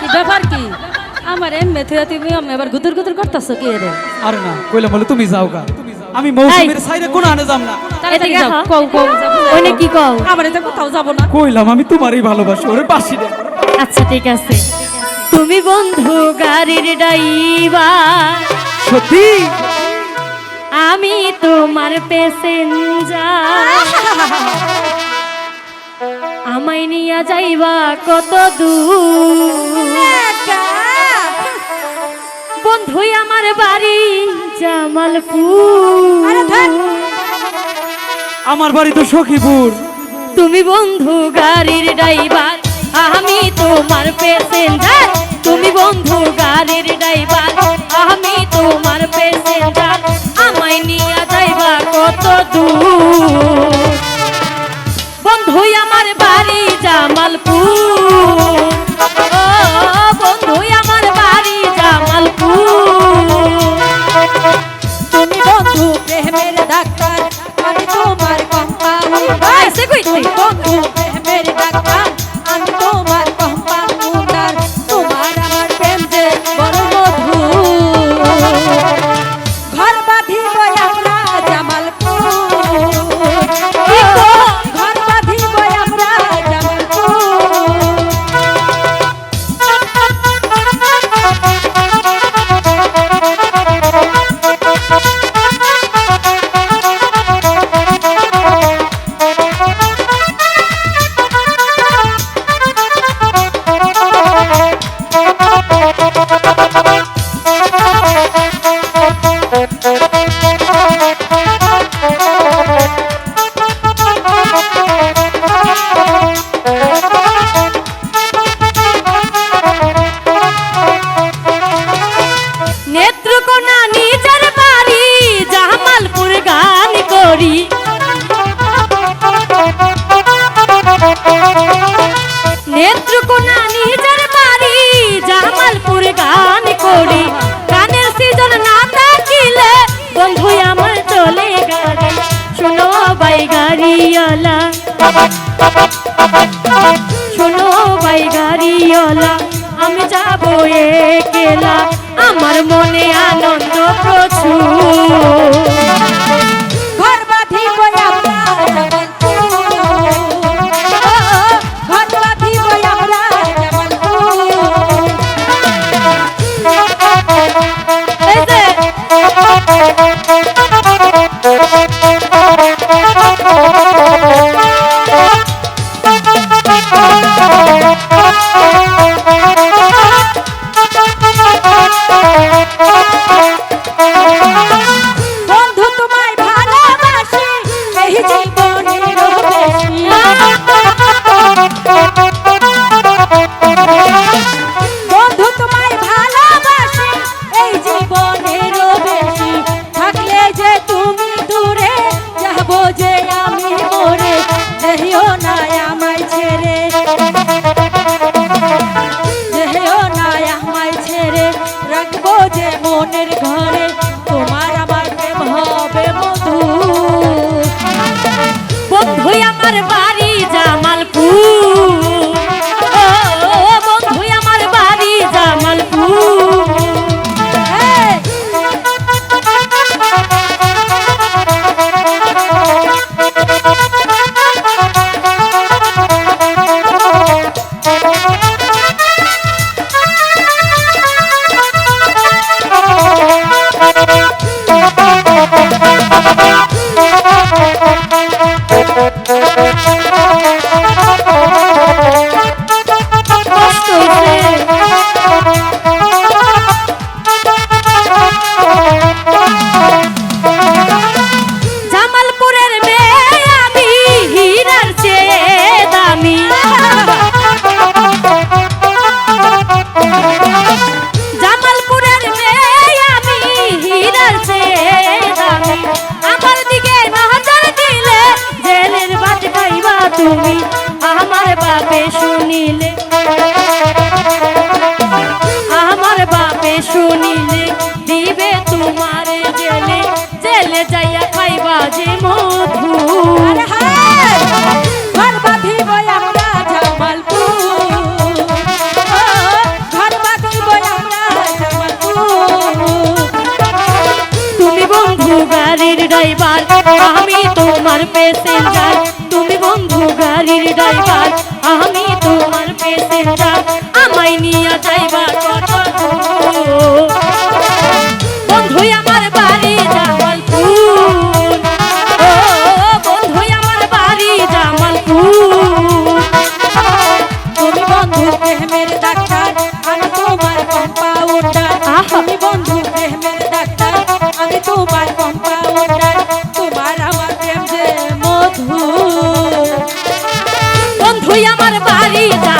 কি ব্যাপার কি? আমার এমনি থেকে তুমি আমি আবার গুতুর গুতুর করতেছো কি রে? আরে না কইলাম বলে তুমি যাও গা। আমি মৌসুমীর সাইডে কোন আনে যাম না। এদিকে যাও। আহা। কও কও ওইনে কি কও? আমার এটা কোথাও যাব না। কইলাম আমি তোমারই ভালোবাসি ওরে পাশি দে। আচ্ছা ঠিক আছে। তুমি বন্ধু গাড়ির ড্রাইভার। সত্যি? আমি তোমার প্যাসেঞ্জার। আমায় নিয়ে যাইবা কত দূর। বন্ধু আমার বাড়ি জামালপুর। আমার বাড়ি তো সখীপুর। তুমি বন্ধু গাড়ির ড্রাইভার আমি তোমার প্যাসেঞ্জার। তুমি বন্ধু গাড়ির ড্রাইভার আমি তোমার প্যাসেঞ্জার। আমায় নিয়ে যাইবা কত দূর। বন্ধু আমার বাড়ি জামালপুর ও বন্ধু আমার বাড়ি জামালপুর তুমি বন্ধু প্রেমের ডাক্তার আমি তোমার কোম্পানি বন্ধু নেত্রকোনা নিজের বাড়ি, জামালপুর গান করি। নেত্রকোনা নিজের বাড়ি, জামালপুর গান করি। গানের সিজন না থাকিলে বন্ধু আমার চলে গাড়ি শোনো বাই গাড়িওয়ালা। শোনো বাই গাড়িওয়ালা। যাব একেলা। আমার মনে আনন্দ প্রচুর। নিলে ড্রাইভার আমি তোমার প্যাসেঞ্জার। তুমি বন্ধু গাড়ির ড্রাইভার আমি তোমার প্যাসেঞ্জার। আমায় নিয়ে যাইবা কত? বন্ধু আমার বাড়ি জামালপুর। ও বন্ধু আমার বাড়ি জামালপুর। তুমি বন্ধু প্রেমের ডাক্তার আমি তোমার কম্পাউন্ডার। বন্ধু প্রেমের বন্ধু আমার বাড়ি জামালপুর